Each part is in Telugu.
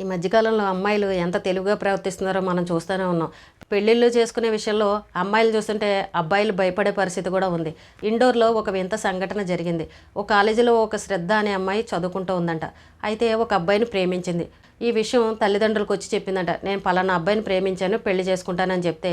ఈ మధ్యకాలంలో అమ్మాయిలు ఎంత తెలుగుగా ప్రవర్తిస్తున్నారో మనం చూస్తూనే ఉన్నాం. పెళ్ళిళ్ళు చేసుకునే విషయంలో అమ్మాయిలు చూస్తుంటే అబ్బాయిలు భయపడే పరిస్థితి కూడా ఉంది. ఇండోర్లో ఒక వింత సంఘటన జరిగింది. ఒక కాలేజీలో ఒక శ్రద్ధ అనే అమ్మాయి చదువుకుంటూ ఉందంట. అయితే ఒక అబ్బాయిని ప్రేమించింది. ఈ విషయం తల్లిదండ్రులకు వచ్చి చెప్పిందంట. నేను పలానా అబ్బాయిని ప్రేమించాను పెళ్ళి చేసుకుంటానని చెప్తే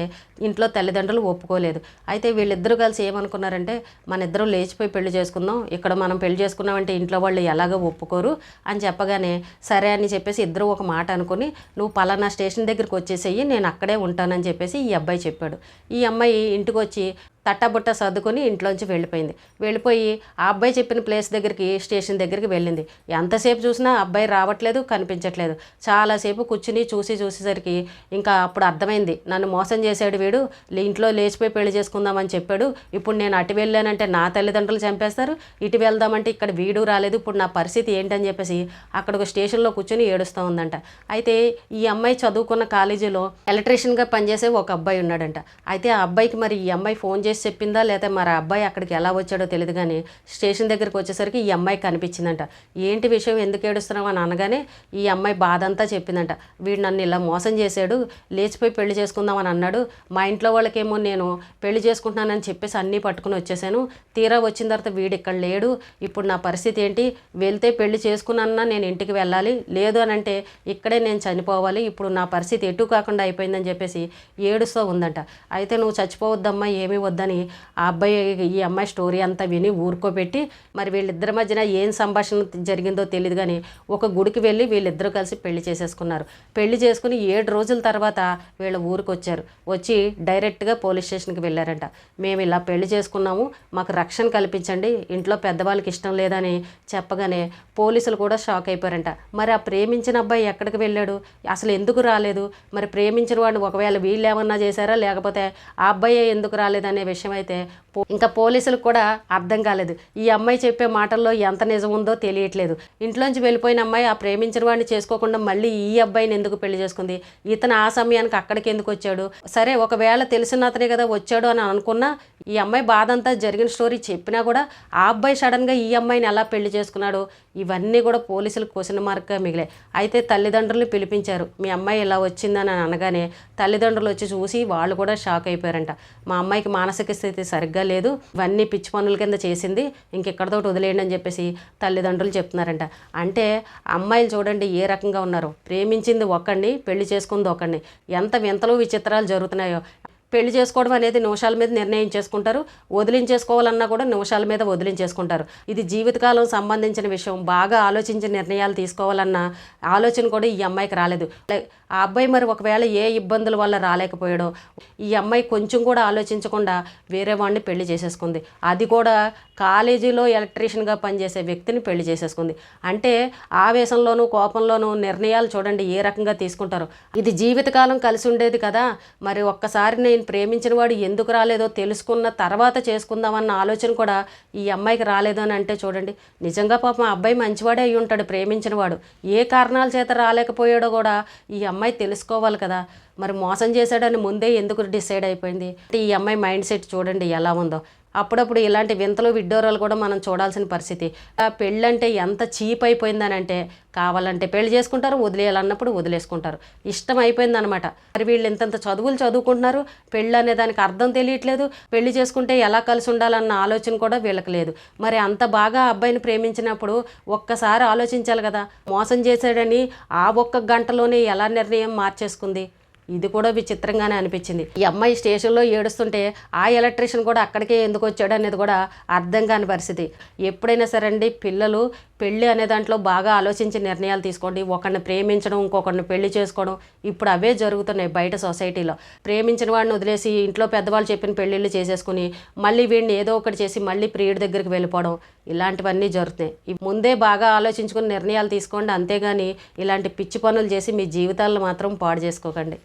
ఇంట్లో తల్లిదండ్రులు ఒప్పుకోలేదు. అయితే వీళ్ళిద్దరూ కలిసి ఏమనుకున్నారంటే మన ఇద్దరం లేచిపోయి పెళ్ళి చేసుకుందాం. ఇక్కడ మనం పెళ్ళి చేసుకున్నామంటే ఇంట్లో వాళ్ళు ఎలాగో ఒప్పుకోరు అని చెప్పగానే సరే అని చెప్పేసి ఇద్దరు ఒక మాట అనుకుని నువ్వు పలానా స్టేషన్ దగ్గరికి వచ్చేసేయి నేను అక్కడే ఉంటానని చెప్పేసి ఈ అబ్బాయి చెప్పాడు. ఈ అమ్మాయి ఇంటికి వచ్చి తట్టబుట్ట సర్దుకొని ఇంట్లోంచి వెళ్ళిపోయింది. వెళ్ళిపోయి ఆ అబ్బాయి చెప్పిన ప్లేస్ దగ్గరికి స్టేషన్ దగ్గరికి వెళ్ళింది. ఎంతసేపు చూసినా అబ్బాయి రావట్లేదు కనిపించట్లేదు. చాలాసేపు కూర్చుని చూసి చూసేసరికి ఇంకా అప్పుడు అర్థమైంది. నన్ను మోసం చేశాడు వీడు ఇంట్లో లేచిపోయి పెళ్ళి చేసుకుందామని చెప్పాడు. ఇప్పుడు నేను అటు వెళ్ళానంటే నా తల్లిదండ్రులు చంపేస్తారు. ఇటు వెళ్దామంటే ఇక్కడ వీడు రాలేదు. ఇప్పుడు నా పరిస్థితి ఏంటని చెప్పేసి అక్కడ ఒక స్టేషన్లో కూర్చొని ఏడుస్తూ ఉందంట. అయితే ఈ అమ్మాయి చదువుకున్న కాలేజీలో ఎలక్ట్రీషియన్గా పనిచేసే ఒక అబ్బాయి ఉన్నాడంట. అయితే ఆ అబ్బాయికి మరి ఈ అమ్మాయి ఫోన్ చేసి చెప్పిందా లేదా మరి అబ్బాయి అక్కడికి ఎలా వచ్చాడో తెలియదు కానీ స్టేషన్ దగ్గరికి వచ్చేసరికి ఈ అమ్మాయి కనిపించిందంట. ఏంటి విషయం? ఎందుకు ఏడుస్తున్నావు? అని అనగానే ఈ అమ్మాయి బాధ అంతా చెప్పిందంట. వీడు నన్ను ఇలా మోసం చేశాడు లేచిపోయి పెళ్ళి చేసుకుందామని అన్నాడు. మా ఇంట్లో వాళ్ళకేమో నేను పెళ్ళి చేసుకుంటున్నానని చెప్పేసి అన్నీ పట్టుకుని వచ్చేసాను. తీరా వచ్చిన తర్వాత వీడు ఇక్కడ లేడు. ఇప్పుడు నా పరిస్థితి ఏంటి? వెళ్తే పెళ్ళి చేసుకున్నా నేను ఇంటికి వెళ్ళాలి. లేదు అని అంటే ఇక్కడే నేను చనిపోవాలి. ఇప్పుడు నా పరిస్థితి ఎటు కాకుండా అయిపోయిందని చెప్పేసి ఏడుస్తూ ఉందంట. అయితే నువ్వు చచ్చిపోవద్దమ్మా ఏమీ వద్దని అని ఆ అబ్బాయి ఈ అమ్మాయి స్టోరీ అంతా విని ఊరుకోబెట్టి మరి వీళ్ళిద్దరి మధ్యన ఏం సంభాషణ జరిగిందో తెలియదు కానీ ఒక గుడికి వెళ్ళి వీళ్ళిద్దరూ కలిసి పెళ్ళి చేసేసుకున్నారు. పెళ్ళి చేసుకుని ఏడు రోజుల తర్వాత వీళ్ళ ఊరికి వచ్చారు వచ్చి డైరెక్ట్గా పోలీస్ స్టేషన్కి వెళ్ళారంట. మేము ఇలా పెళ్ళి చేసుకున్నాము. మాకు రక్షణ కల్పించండి. ఇంట్లో పెద్దవాళ్ళకి ఇష్టం లేదని చెప్పగానే పోలీసులు కూడా షాక్ అయిపోయారంట. మరి ఆ ప్రేమించిన అబ్బాయి ఎక్కడికి వెళ్ళాడు? అసలు ఎందుకు రాలేదు? మరి ప్రేమించిన వాడిని ఒకవేళ వీళ్ళు ఏమన్నా చేశారా? లేకపోతే ఆ అబ్బాయి ఎందుకు రాలేదనే విషయం అయితే పో- ఇంకా పోలీసులకు కూడా అర్థం కాలేదు. ఈ అమ్మాయి చెప్పే మాటల్లో ఎంత నిజం ఉందో తెలియట్లేదు. ఇంట్లోంచి వెళ్ళిపోయిన అమ్మాయి ఆ ప్రేమించిన వాడిని చేసుకోకుండా మళ్ళీ ఈ అబ్బాయిని ఎందుకు పెళ్ళి చేసుకుంది? ఇతను ఆ సమయానికి అక్కడికి ఎందుకు వచ్చాడు? సరే ఒకవేళ తెలిసిన అతనే కదా వచ్చాడు అని అనుకున్నా ఈ అమ్మాయి బాధ అంతా జరిగిన స్టోరీ చెప్పినా కూడా ఆ అబ్బాయి సడన్గా ఈ అమ్మాయిని ఎలా పెళ్ళి చేసుకున్నాడు? ఇవన్నీ కూడా పోలీసులకు క్వశ్చన్ మార్క్గా మిగిలాయి. అయితే తల్లిదండ్రులు పిలిపించారు. మీ అమ్మాయి ఇలా వచ్చిందని అనగానే తల్లిదండ్రులు వచ్చి చూసి వాళ్ళు కూడా షాక్ అయిపోయారంట. మా అమ్మాయికి మానసిక స్థితి సరిగ్గా లేదు. ఇవన్నీ పిచ్చి పనుల కింద చేసింది. ఇంకెక్కడితో వదిలేయండి అని చెప్పేసి తల్లిదండ్రులు చెప్తున్నారంట. అంటే అమ్మాయిలు చూడండి ఏ రకంగా ఉన్నారో. ప్రేమించింది ఒకడిని పెళ్ళి చేసుకుంది ఒకడిని. ఎంత వింతలు విచిత్రాలు జరుగుతున్నాయో. పెళ్ళి చేసుకోవడం అనేది నిమిషాల మీద నిర్ణయం చేసుకుంటారు. వదిలించేసుకోవాలన్నా కూడా నిమిషాల మీద వదిలించేసుకుంటారు. ఇది జీవితకాలం సంబంధించిన విషయం. బాగా ఆలోచించి నిర్ణయాలు తీసుకోవాలన్న ఆలోచన కూడా ఈ అమ్మాయికి రాలేదు. ఆ అబ్బాయి మరి ఒకవేళ ఏ ఇబ్బందుల వల్ల రాలేకపోయాడో ఈ అమ్మాయి కొంచెం కూడా ఆలోచించకుండా వేరే వాడిని పెళ్ళి చేసేసుకుంది. అది కూడా కాలేజీలో ఎలక్ట్రీషియన్గా పనిచేసే వ్యక్తిని పెళ్ళి చేసేసుకుంది. అంటే ఆవేశంలోనూ కోపంలోనూ నిర్ణయాలు చూడండి ఏ రకంగా తీసుకుంటారో. ఇది జీవితకాలం కలిసి ఉండేది కదా. మరి ఒక్కసారి నేను ప్రేమించిన వాడు ఎందుకు రాలేదో తెలుసుకున్న తర్వాత చేసుకుందామన్న ఆలోచన కూడా ఈ అమ్మాయికి రాలేదు అని అంటే చూడండి. నిజంగా పాపం అబ్బాయి మంచివాడే అయి ఉంటాడు ప్రేమించినవాడు. ఏ కారణాల చేత రాలేకపోయాడో కూడా ఈ అమ్మాయి తెలుసుకోవాలి కదా. మరి మోసం చేశాడని ముందే ఎందుకు డిసైడ్ అయిపోయింది? అంటే ఈ అమ్మాయి మైండ్ సెట్ చూడండి ఎలా ఉందో. అప్పుడప్పుడు ఇలాంటి వింతలు విడ్డూరాలు కూడా మనం చూడాల్సిన పరిస్థితి. ఆ పెళ్ళంటే ఎంత చీప్ అయిపోయిందని అంటే కావాలంటే పెళ్ళి చేసుకుంటారు వదిలేయాలన్నప్పుడు వదిలేసుకుంటారు. ఇష్టం అయిపోయిందనమాట. మరి వీళ్ళు ఇంతంత చదువులు చదువుకుంటున్నారు పెళ్ళి అనే దానికి అర్థం తెలియట్లేదు పెళ్ళి చేసుకుంటే ఎలా కలిసి ఉండాలన్న ఆలోచన కూడా వీళ్ళకి లేదు. మరి అంత బాగా అబ్బాయిని ప్రేమించినప్పుడు ఒక్కసారి ఆలోచించాలి కదా మోసం చేశాడని ఆ ఒక్క గంటలోనే ఎలా నిర్ణయం మార్చేసుకుంది? ఇది కూడా విచిత్రంగానే అనిపించింది. ఈ అమ్మాయి స్టేషన్లో ఏడుస్తుంటే ఆ ఎలక్ట్రీషియన్ కూడా అక్కడికే ఎందుకు వచ్చాడు అనేది కూడా అర్థం కాని పరిస్థితి. ఎప్పుడైనా సరే అండి పిల్లలు పెళ్ళి అనే దాంట్లో బాగా ఆలోచించి నిర్ణయాలు తీసుకోండి. ఒకరిని ప్రేమించడం ఇంకొకరిని పెళ్ళి చేసుకోవడం ఇప్పుడు అవే జరుగుతున్నాయి బయట సొసైటీలో. ప్రేమించిన వాడిని వదిలేసి ఇంట్లో పెద్దవాళ్ళు చెప్పిన పెళ్ళిళ్ళు చేసేసుకుని మళ్ళీ వీడిని ఏదో ఒకటి చేసి మళ్ళీ ప్రియుడి దగ్గరికి వెళ్ళిపోవడం ఇలాంటివన్నీ జరుగుతున్నాయి. ఈ ముందే బాగా ఆలోచించుకుని నిర్ణయాలు తీసుకోండి. అంతేగాని ఇలాంటి పిచ్చి పనులు చేసి మీ జీవితాలను మాత్రం పాడు చేసుకోకండి.